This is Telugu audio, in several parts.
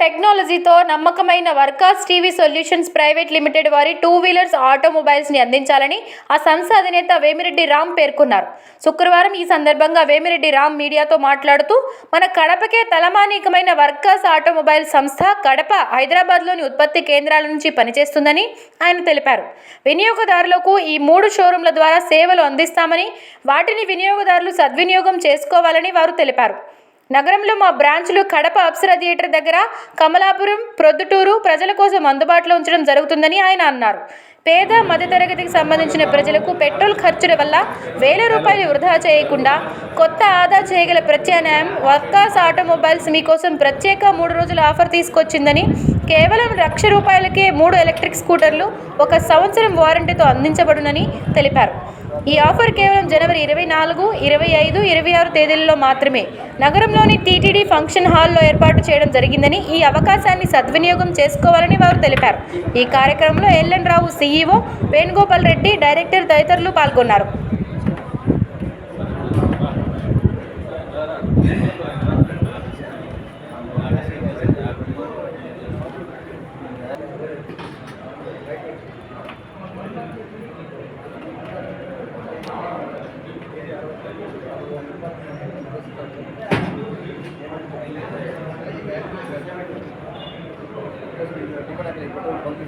టెక్నాలజీతో నమ్మకమైన Varkas TV solutions private limited వారి టూ వీలర్స్ ఆటోమొబైల్స్ని అందించాలని ఆ సంస్థ అధినేత వేమిరెడ్డి రామ్ పేర్కొన్నారు. శుక్రవారం ఈ సందర్భంగా వేమిరెడ్డి రామ్ మీడియాతో మాట్లాడుతూ మన కడపకే తలమానికమైన వర్కాస్ ఆటోమొబైల్ సంస్థ కడప హైదరాబాద్లోని ఉత్పత్తి కేంద్రాల నుంచి పనిచేస్తుందని ఆయన తెలిపారు. వినియోగదారులకు ఈ మూడు షోరూంల ద్వారా సేవలు అందిస్తామని వాటిని వినియోగదారులు సద్వినియోగం చేసుకోవాలని వారు తెలిపారు. నగరంలో మా బ్రాంచ్లు కడప అప్సరా థియేటర్ దగ్గర కమలాపురం ప్రొద్దుటూరు ప్రజల కోసం అందుబాటులో ఉంచడం జరుగుతుందని ఆయన అన్నారు. పేద మధ్యతరగతికి సంబంధించిన ప్రజలకు పెట్రోల్ ఖర్చుల వల్ల వేల రూపాయలు వృధా చేయకుండా కొత్త ఆదా చేయగల ప్రత్యామ్నాయం వర్కాస్ ఆటోమొబైల్స్ మీకోసం ప్రత్యేక మూడు రోజుల ఆఫర్ తీసుకొచ్చిందని కేవలం లక్ష రూపాయలకే మూడు ఎలక్ట్రిక్ స్కూటర్లు ఒక సంవత్సరం వారంటీతో అందించబడునని తెలిపారు. ఈ ఆఫర్ కేవలం జనవరి ఇరవై నాలుగు ఇరవై ఐదు ఇరవై ఆరు తేదీలలో మాత్రమే. నగరంలోని టీటీడీ ఫంక్షన్ హాల్లో ఏర్పాటు చేయడం జరిగిందని ఈ అవకాశాన్ని సద్వినియోగం చేసుకోవాలని వారు తెలిపారు. ఈ కార్యక్రమంలో L N Rao CEO Venugopal Reddy director తదితరులు పాల్గొన్నారు.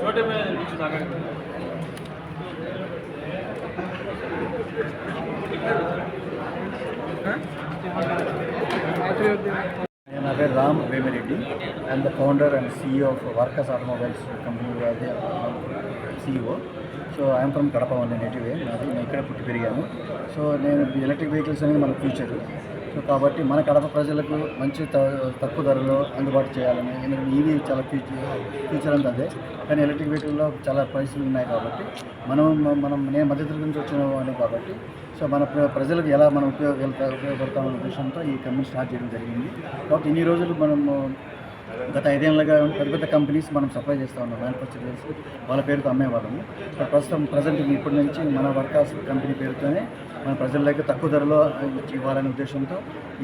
छोटे में My name is Ram Vemireddy. I am the founder and CEO of Varkas Automobiles company. CEO so I'm from Kadapa only native నాది నేను ఇక్కడ పుట్టి పెరిగాను. సో నేను ఎలక్ట్రిక్ వెహికల్స్ అనేది మన ఫ్యూచర్ సో కాబట్టి మన కడప ప్రజలకు మంచి త- తక్కువ ధరలో అందుబాటు చేయాలని ఎందుకంటే ఈవీ చాలా ఫ్యూచర్ ఫ్యూచర్ అంతా అదే. కానీ ఎలక్ట్రిక్ వెహికల్లో చాలా ప్రైస్లు ఉన్నాయి కాబట్టి మనం మనం నేను మధ్యతరగతి నుంచి వచ్చిన వాడిని కాబట్టి సో మన ప్ర- ప్రజలకు ఎలా మనం ఉపయోగ ఉపయోగపడతామనే ఉద్దేశంతో ఈ కంపెనీ స్టార్ట్ చేయడం జరిగింది. కాబట్టి ఇన్ని రోజులు మనము గత ఐదేళ్ళగా పెద్ద పెద్ద కంపెనీస్ మనం సప్లై చేస్తూ ఉన్నాం. మ్యానుఫ్యాక్చర్ చేసి వాళ్ళ పేరుతో అమ్మేవాళ్ళము. ఇప్పుడు ప్రస్తుతం ప్రజెంట్ ఇప్పటి నుంచి మన వర్కర్స్ కంపెనీ పేరుతోనే మన ప్రజలకి తక్కువ ధరలో ఇవ్వాలనే ఉద్దేశంతో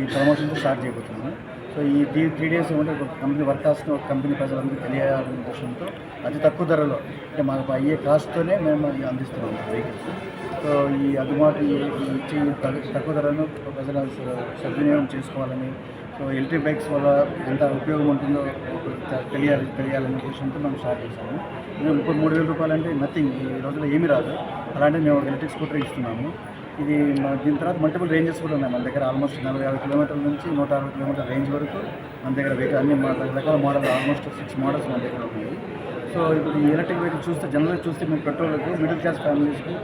ఈ ప్రమోషన్స్ స్టార్ట్ చేయబోతున్నాము. సో ఈ త్రీ త్రీ డేస్ ఉంటే ఒక కంపెనీ వర్కర్స్ని ఒక కంపెనీ ప్రజలందరికీ తెలియాలనే ఉద్దేశంతో అతి తక్కువ ధరలో అంటే మాకు అయ్యే కాస్ట్తోనే మేము అందిస్తున్నాం వెహికల్స్. సో ఈ అందుబాటు ఈ ఇచ్చి తగ్గు- తక్కువ ధరను ప్రజల సద్వినియోగం చేసుకోవాలని సో ఎలక్ట్రిక్ బైక్స్ వల్ల ఎంత ఉపయోగం ఉంటుందో తెలియాలి తెలియాలనే ఉద్దేశంతో మనం స్టార్ట్ చేశాము. మేము మూడు వేల రూపాయలు అంటే నథింగ్ ఈ రోజుల్లో ఏమీ రాదు. అలాంటి మేము ఎలక్ట్రిక్ స్కూటర్ ఇస్తున్నాము. ఇది దీని తర్వాత మల్టిపుల్ రేంజెస్ కూడా ఉన్నాయి. మన దగ్గర ఆల్మోస్ట్ నలభై యాభై కిలోమీటర్ల నుంచి నూట అరవై కిలోమీటర్ రేంజ్ వరకు మన దగ్గర వెహికల్ అన్ని మా రకరకాల మోడల్ ఆల్మోస్ట్ సిక్స్ మోడల్స్ మన దగ్గర ఉన్నాయి. సో ఇప్పుడు ఈ ఎలక్ట్రిక్ వెహికల్ చూస్తే జనరల్గా చూస్తే మీరు పెట్రోల్కి మిడిల్ క్లాస్ ఫ్యామిలీస్కి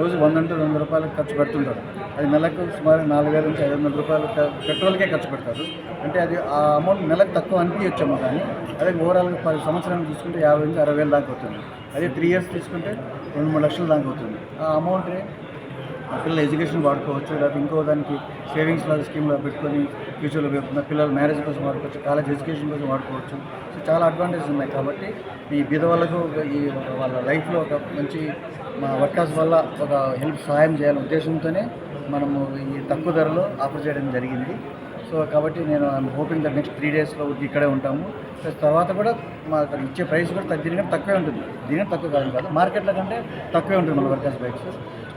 రోజు వంద అంటే రెండు రూపాయలు ఖర్చు పెడుతుంటారు. అది నెలకు సుమారు నాలుగు వేల నుంచి ఐదు వందల రూపాయలు పెట్రోల్కే ఖర్చు పెడతారు. అంటే అది ఆ అమౌంట్ నెలకు తక్కువ అనిపించచ్చేమో కానీ అదే ఓవరాల్గా పది సంవత్సరాలు చూసుకుంటే యాభై నుంచి అరవై వేలు దాకా అవుతుంది. అదే త్రీ ఇయర్స్ తీసుకుంటే రెండు మూడు లక్షల దాకా అవుతుంది. ఆ అమౌంట్ పిల్లల ఎడ్యుకేషన్ వాడుకోవచ్చు లేకపోతే ఇంకో దానికి సేవింగ్స్ లాగా స్కీమ్లో పెట్టుకొని ఫ్యూచర్లో పెట్టుకున్న పిల్లల మ్యారేజ్ కోసం వాడుకోవచ్చు కాలేజ్ ఎడ్యుకేషన్ కోసం వాడుకోవచ్చు. సో చాలా అడ్వాంటేజెస్ ఉన్నాయి కాబట్టి ఈ బీద వాళ్ళకు ఈ వాళ్ళ లైఫ్లో ఒక మంచి మా వర్కర్స్ వల్ల ఒక హెల్ప్ సహాయం చేయాలనే ఉద్దేశంతోనే మనము ఈ తక్కువ ధరలో ఆఫర్ చేయడం జరిగింది. సో కాబట్టి నేను I'm hoping that next three డేస్లో ఇక్కడే ఉంటాము. ప్లస్ తర్వాత కూడా మా ఇచ్చే ప్రైస్ కూడా దీనికంటే తక్కువే ఉంటుంది. దీనికంటే తక్కువ కాదు కాదు మార్కెట్లో కంటే తక్కువే ఉంటుంది మన వర్కర్స్ బైక్స్.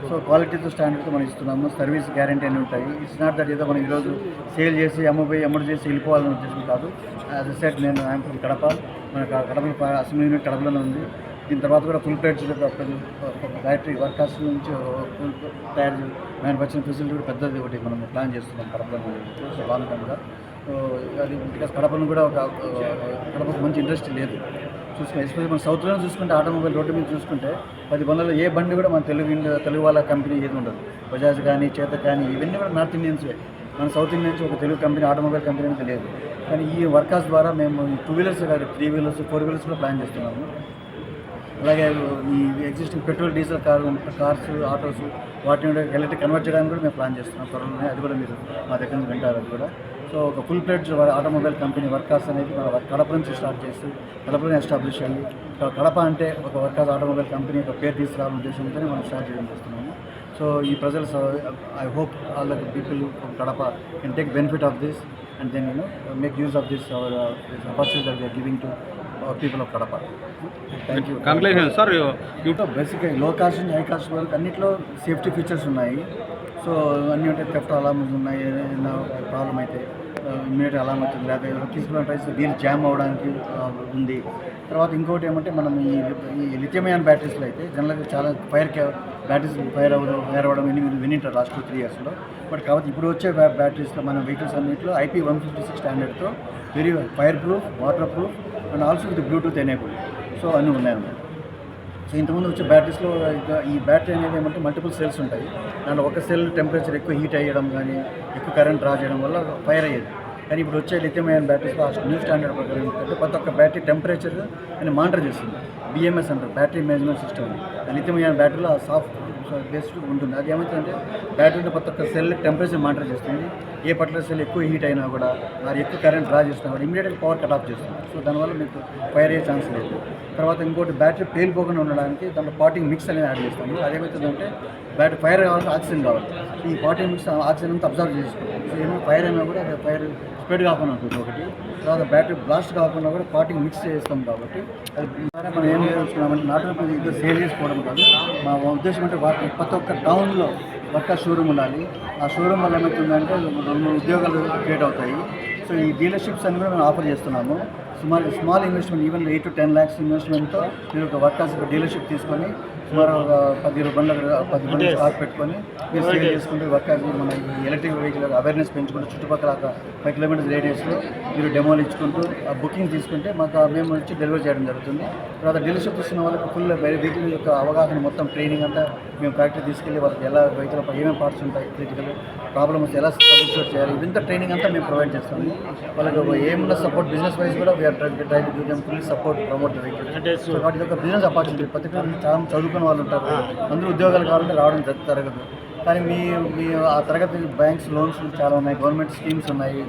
సో క్వాలిటీతో స్టాండర్డ్తో మనం ఇస్తున్నాము. సర్వీస్ గ్యారంటీ అని ఉంటాయి. ఇట్స్ నాట్ దట్ ఏదో మనం ఈరోజు సేల్ చేసి అమ్మపోయి అమ్మడి చేసి వెళ్ళిపోవాలని ఉద్దేశం కాదు. అది సెట్ నేను ఐఎమ్ ఫ్రమ్ కడప. మన కడప అసెంబ్లీ యూనిట్ కడపలోనే ఉంది. దీని తర్వాత కూడా ఫుల్ ప్లేట్స్ బ్యాటరీ వర్కర్స్ నుంచి ఫుల్ తయారు మ్యానుఫ్యాక్చరింగ్ ఫెసిలిటీ కూడా పెద్దది ఒకటి మనం ప్లాన్ చేస్తున్నాం కడపలో. సో బాగుంటుంది టర్మ్గా అది బికాస్ కడపను కూడా ఒక కడపకు మంచి ఇండస్ట్రీ లేదు. చూసుకుంటే ఎస్పెషల్ మన సౌత్లో చూసుకుంటే ఆటోమొబైల్ రోడ్డు మీద చూసుకుంటే పది బండ్లలో ఏ బండి కూడా మన తెలుగు తెలుగు వాళ్ళ కంపెనీ ఏది ఉండదు. బజాజ్ కానీ చేత కానీ ఇవన్నీ కూడా నార్త్ ఇండియన్సే. మన సౌత్ ఇండియన్స్ ఒక తెలుగు కంపెనీ ఆటోమొబైల్ కంపెనీ అనేది తెలియదు. కానీ ఈ వర్కర్స్ ద్వారా మేము టూ వీలర్స్ కాదు త్రీ వీలర్స్ ఫోర్ వీలర్స్ కూడా ప్లాన్ చేస్తున్నాము. అలాగే ఈ existing petrol diesel car cars autos వాటిని కూడా ఎలక్ట్రిక్ కన్వర్ట్ చేయడానికి కూడా మేము ప్లాన్ చేస్తున్నాం త్వరలోనే. అది కూడా మీరు మా దగ్గర నుంచి వింటారు అది కూడా. సో ఒక full plate automobile company workers అనేది మన కడప నుంచి స్టార్ట్ చేసి కడపని ఎస్టాబ్లిష్ అయ్యి కడప అంటే ఒక వర్కర్స్ ఆటోమొబైల్ కంపెనీ ఒక పేరు తీసుకురావాలనే ఉద్దేశంతోనే మనం స్టార్ట్ చేయడం చేస్తున్నాము. సో ఈ ప్రజలు I hope all the people Kadapa can take benefit of this and then you make use of this our opportunity we're giving to people of Kadapa. Thank you conclusion sir బేసిక్గా లో కాస్ట్ నుంచి హై కాస్ట్ వరకు అన్నింటిలో సేఫ్టీ ఫీచర్స్ ఉన్నాయి. సో అన్నీ ఉంటాయి థెఫ్ట్ అలామ్స్ ఉన్నాయి ఏదైనా ప్రాబ్లం అయితే ఇమ్మీడియట్ అలామ్ అవుతుంది లేదా తీసుకున్న ట్రైస్ వీల్ జామ్ అవ్వడానికి ఉంది. తర్వాత ఇంకోటి ఏమంటే మనం ఈ ఈ లిథియమయాన్ బ్యాటరీస్లో అయితే జనరల్గా చాలా ఫైర్ బ్యాటరీస్ ఫైర్ అవ్వడం ఫైర్ అవ్వడం మీరు వినింటారు లాస్ట్ టూ త్రీ ఇయర్స్లో బట్ కాబట్టి ఇప్పుడు వచ్చే బ్యా బ్యాటరీస్లో మన వెహికల్స్ అన్నింటిలో IP one fifty six స్టాండర్డ్తో very fire proof water proof and also with Bluetooth enable. So అన్నీ ఉన్నాయన్నమాట. సో ఇంతకుముందు వచ్చే బ్యాటరీస్లో ఈ బ్యాటరీ అనేది ఏమంటే మల్టిపుల్ సెల్స్ ఉంటాయి. దాంట్లో ఒక సెల్ టెంపరేచర్ ఎక్కువ హీట్ అయ్యడం కానీ ఎక్కువ కరెంట్ డ్రా చేయడం వల్ల ఫైర్ అయ్యేది. కానీ ఇప్పుడు వచ్చే లిథియం అయన్ బ్యాటరీస్లో ఆ న్యూ స్టాండర్డ్ ప్రకారం ఏంటంటే ప్రతి ఒక్క బ్యాటరీ టెంపరేచర్ అని మానిటర్ చేస్తుంది. బిఎంఎస్ అంటారు battery management system lithium ion బ్యాటరీలో soft based ఉంటుంది. అది ఏమవుతుందంటే బ్యాటరీలో ప్రతి ఒక్క సెల్ టెంపరేచర్ మానిటర్ చేస్తుంది. ఏ పర్టికులర్ సెల్ ఎక్కువ హీట్ అయినా కూడా వారు ఎక్కువ కరెంట్ డ్రా చేసినా కూడా ఇమీడియట్గా పవర్ కట్ ఆఫ్ చేస్తుంది. సో దానివల్ల మీకు ఫైర్ అయ్యే ఛాన్స్ లేదు. తర్వాత ఇంకోటి బ్యాటరీ పేలిపోకుండా ఉండడానికి దాంట్లో పాటింగ్ మిక్స్ అనేది యాడ్ చేస్తాము. అదేమవుతుందంటే బ్యాటరీ ఫైర్ కావాలంటే ఆక్సిజన్ కావాలి. ఈ పాటింగ్ మిక్స్ ఆక్సిజన్ అంతా అబ్జర్వ్ చేసుకుంటాం సో ఏమైనా ఫైర్ అయినా కూడా అది ఫైర్ స్ప్రెడ్ కాకుండా ఉంటుంది ఒకటి. తర్వాత బ్యాటరీ బ్లాస్ట్ కాకుండా కూడా పాటింగ్ మిక్స్ చేస్తాం కాబట్టి అది ద్వారా మనం ఏం నేర్చుకున్నామంటే నాట్ ఓన్లీ సేల్ చేసుకోవడం కాదు. మా ఉద్దేశం అంటే వాటి ప్రతి ఒక్క టౌన్లో ఒక్క షోరూమ్ ఉండాలి. ఆ షోరూమ్ వల్ల ఏమవుతుందంటే రెండు ఉద్యోగాలు క్రియేట్ అవుతాయి. సో ఈ డీలర్షిప్స్ అన్ని కూడా మేము ఆఫర్ చేస్తున్నాము. సుమారు small investment even eight to ten lakhs ఇన్వెస్ట్మెంట్తో మీరు ఒక వర్కర్స్ ఒక డీలర్షిప్ తీసుకొని సుమారు ఒక పది బండ్ల పది బండ్లు స్టాక్ పెట్టుకొని మీరు సేల్ చేసుకుంటే వర్కర్స్ మన ఎలక్ట్రిక్ వెహికల్ అవేర్నెస్ పెంచుకుంటూ చుట్టుపక్కల ఒక ఫైవ్ కిలోమీటర్స్ రేడియస్లో మీరు డెమోలు ఇచ్చుకుంటూ ఆ బుకింగ్ తీసుకుంటే మాకు మేము వచ్చి డెలివరీ చేయడం జరుగుతుంది. తర్వాత డీలర్షిప్ తీసుకున్న వాళ్ళకి ఫుల్ వెహికల్ యొక్క అవగాహన మొత్తం ట్రైనింగ్ అంతా మేము ఫ్యాక్టరీ తీసుకెళ్ళి వాళ్ళకి ఎలా వెహికల్ ఏమేమి పార్ట్స్ ఉంటాయి క్రిటికల్ ప్రాబ్లమ్స్ ఎలా షూట్ చేయాలి ఇదంతా ట్రైనింగ్ అంతా మేము ప్రొవైడ్ చేస్తాము. వాళ్ళకి ఏమన్నా సపోర్ట్ బిజినెస్ వైజ్ కూడా ప్రమోట్ ద వెహికల్ సో వాటి యొక్క బిజినెస్ ఆపర్చునిటీ ప్రతి చాలా చదువుకున్న వాళ్ళు ఉంటారు. అందరూ ఉద్యోగాలు కావాలంటే రావడం జర- జరగదు కానీ మీ మీ ఆ తరగతి బ్యాంక్స్ లోన్స్ చాలా ఉన్నాయి గవర్నమెంట్ స్కీమ్స్ ఉన్నాయి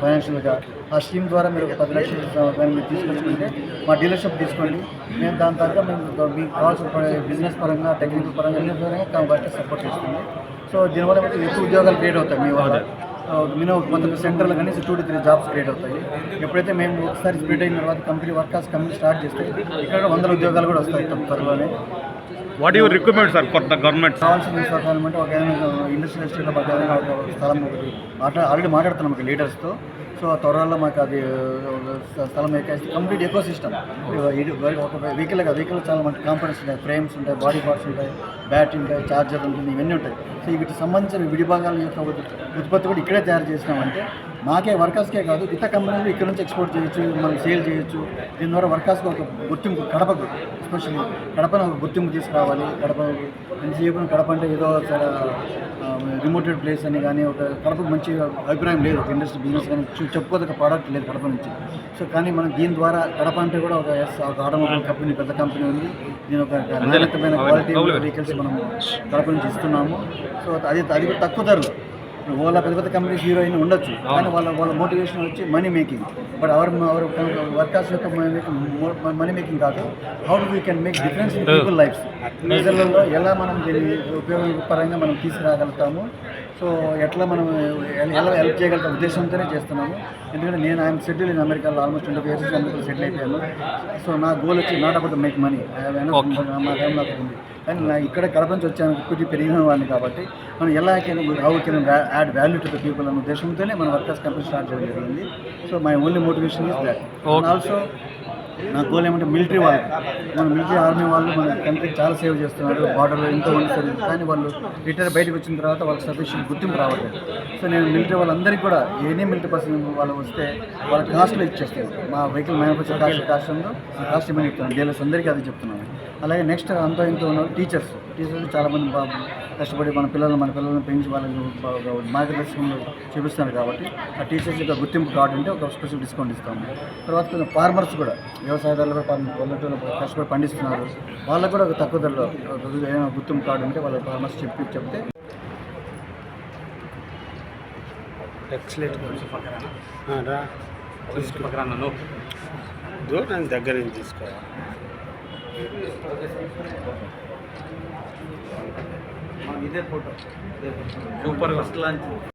ఫైనాన్షియల్గా ఆ స్కీమ్ ద్వారా మీరు ఒక పది లక్షలు దాన్ని మీరు తీసుకొచ్చుకుంటే మా డీలర్షిప్ తీసుకోండి. మేము దాని తర్వాత మేము మీకు కావాల్సిన బిజినెస్ పరంగా టెక్నికల్ పరంగా అన్ని పరంగా బట్టి సపోర్ట్ చేస్తుంది. సో దీనివల్ల ఎక్కువ ఉద్యోగాలు క్రియేట్ అవుతాయి మీ వల్ల. మినిమం కొంత సెంటర్లో కానీ two to three jobs create అవుతాయి. ఎప్పుడైతే మేము ఒకసారి స్ప్లిట్ అయిన తర్వాత కంపెనీ వర్కర్స్ కంపెనీ స్టార్ట్ చేస్తే ఇక్కడ వందల ఉద్యోగాలు కూడా వస్తాయి త్వరలోనే. What your requirement sir for the government కావాల్సిన అంటే ఒక ఇండస్ట్రియల్ ఎస్టేట్లో ఒక స్థలం ఒకటి. ఆల్రెడీ మాట్లాడుతున్నాం ఒక లీడర్స్తో సో త్వరలో మాకు అది స్థలం ఎక్కేసి కంప్లీట్ ఎకో సిస్టమ్ ఒక వెహికల్ వెహికల్ చాలా మంచి కాంపనెంట్స్ ఉంటాయి. ఫ్రేమ్స్ ఉంటాయి బాడీ పార్ట్స్ ఉంటాయి బ్యాటరీ ఉంటాయి చార్జర్ ఉంటుంది ఇవన్నీ ఉంటాయి. సో వీటికి సంబంధించిన విడిభాగాల యొక్క ఉత్పత్తి కూడా ఇక్కడే తయారు చేసినామంటే మాకే వర్కర్స్కే కాదు ఇతర కంపెనీలు ఇక్కడ నుంచి ఎక్స్పోర్ట్ చేయొచ్చు మనం సేల్ చేయొచ్చు. దీని ద్వారా వర్కర్స్కి ఒక గుర్తింపు కడపకు ఎస్పెషల్లీ కడపను ఒక గుర్తింపు తీసుకురావాలి కడప ఎంతసేపు కడప అంటే ఏదో చాలా రిమోటెడ్ ప్లేస్ అని కానీ ఒక కడపకు మంచి అభిప్రాయం లేదు. ఒక ఇండస్ట్రీ బిజినెస్ కానీ చూ- చెప్పుకోదగ్గ ప్రోడక్ట్ లేదు కడప నుంచి. సో కానీ మనం దీని ద్వారా కడప అంటే కూడా ఒక ఎస్ ఒక ఆటోమొబైల్ కంపెనీ పెద్ద కంపెనీ ఉంది. దీని ఒక నాణ్యతమైన క్వాలిటీ వెహికల్స్ మనం కడప నుంచి ఇస్తున్నాము. సో అది అది తక్కువ ధరలు. ఓలా పెద్ద పెద్ద కంపెనీస్ హీరోయిన్ ఉండొచ్చు. కానీ వాళ్ళ వాళ్ళ మోటివేషన్ వచ్చి money making but our our workers యొక్క మనీ మేకింగ్ కాదు. How we can make difference in people lifes ప్రజలలో ఎలా మనం దీన్ని ఉపయోగపరంగా మనం తీసుకురాగలుగుతాము? సో ఎట్లా మనం ఎలా హెల్ప్ చేయగలుగుతాం ఉద్దేశంతోనే చేస్తున్నాము. ఎందుకంటే నేను ఐఎమ్ సెటిల్ ఇన్ అమెరికాలో ఆల్మోస్ట్ ట్వంటీ ఇయర్స్ అమెరికాలో సెటిల్ అయిపోయాను. సో నా గోల్ వచ్చి నాట్ అబౌట్ మేక్ మనీ నాకు ఉంది కానీ నా ఇక్కడ కడప నుంచి వచ్చాను కుట్టి పెరిగిన వాడిని కాబట్టి మనం ఎలా how can add value to the people అనే ఉద్దేశంతోనే మన వర్కర్స్ కంపెనీ స్టార్ట్ చేయడం జరిగింది. So my only motivation is that also నా గోల్ ఏమంటే మిలిటరీ వాళ్ళు. మన మిలిటరీ ఆర్మీ వాళ్ళు మన కంట్రీకి చాలా సేవ్ చేస్తున్నారు. బార్డర్లో ఎంతో మంది సర్వీస్ కానీ వాళ్ళు రిటైర్ బయటకు వచ్చిన తర్వాత వాళ్ళకి సఫిషియెంట్ గుర్తింపు రావట్లేదు. సో నేను మిలిటరీ వాళ్ళందరికీ కూడా ఏనే మిలిటరీ పర్సన్ వాళ్ళు వస్తే వాళ్ళ కాస్ట్లో ఇచ్చేస్తాను. మా వెహికల్ మ్యానుఫ్యాక్చర్ కాస్ట్ కాస్ట్ ఉందో కాస్ట్ ఇవ్వని చెప్తున్నాను డీలర్స్ అందరికీ అది చెప్తున్నాను. అలాగే నెక్స్ట్ అంతా ఇంత ఉన్న టీచర్స్ టీచర్స్ చాలామంది బాబు కష్టపడి మన పిల్లలు మన పిల్లలను పెంచి వాళ్ళకి బాగా మార్గదర్శకంలో చూపిస్తున్నారు కాబట్టి ఆ టీచర్స్ యొక్క గుర్తింపు కార్డు ఉంటే ఒక స్పెషల్ డిస్కౌంట్ ఇస్తాము. తర్వాత ఫార్మర్స్ కూడా వ్యవసాయదారులు కూడా కష్టపడి పండిస్తున్నారు. వాళ్ళకు కూడా ఒక తక్కువ ధరలో ఏదైనా గుర్తింపు కార్డు ఉంటే వాళ్ళ ఫార్మర్స్ చెప్పి చెప్తే ఎక్సలెంట్ రా. దూరం దగ్గర నుంచి తీసుకో. ఇదే ఫోటో. సూపర్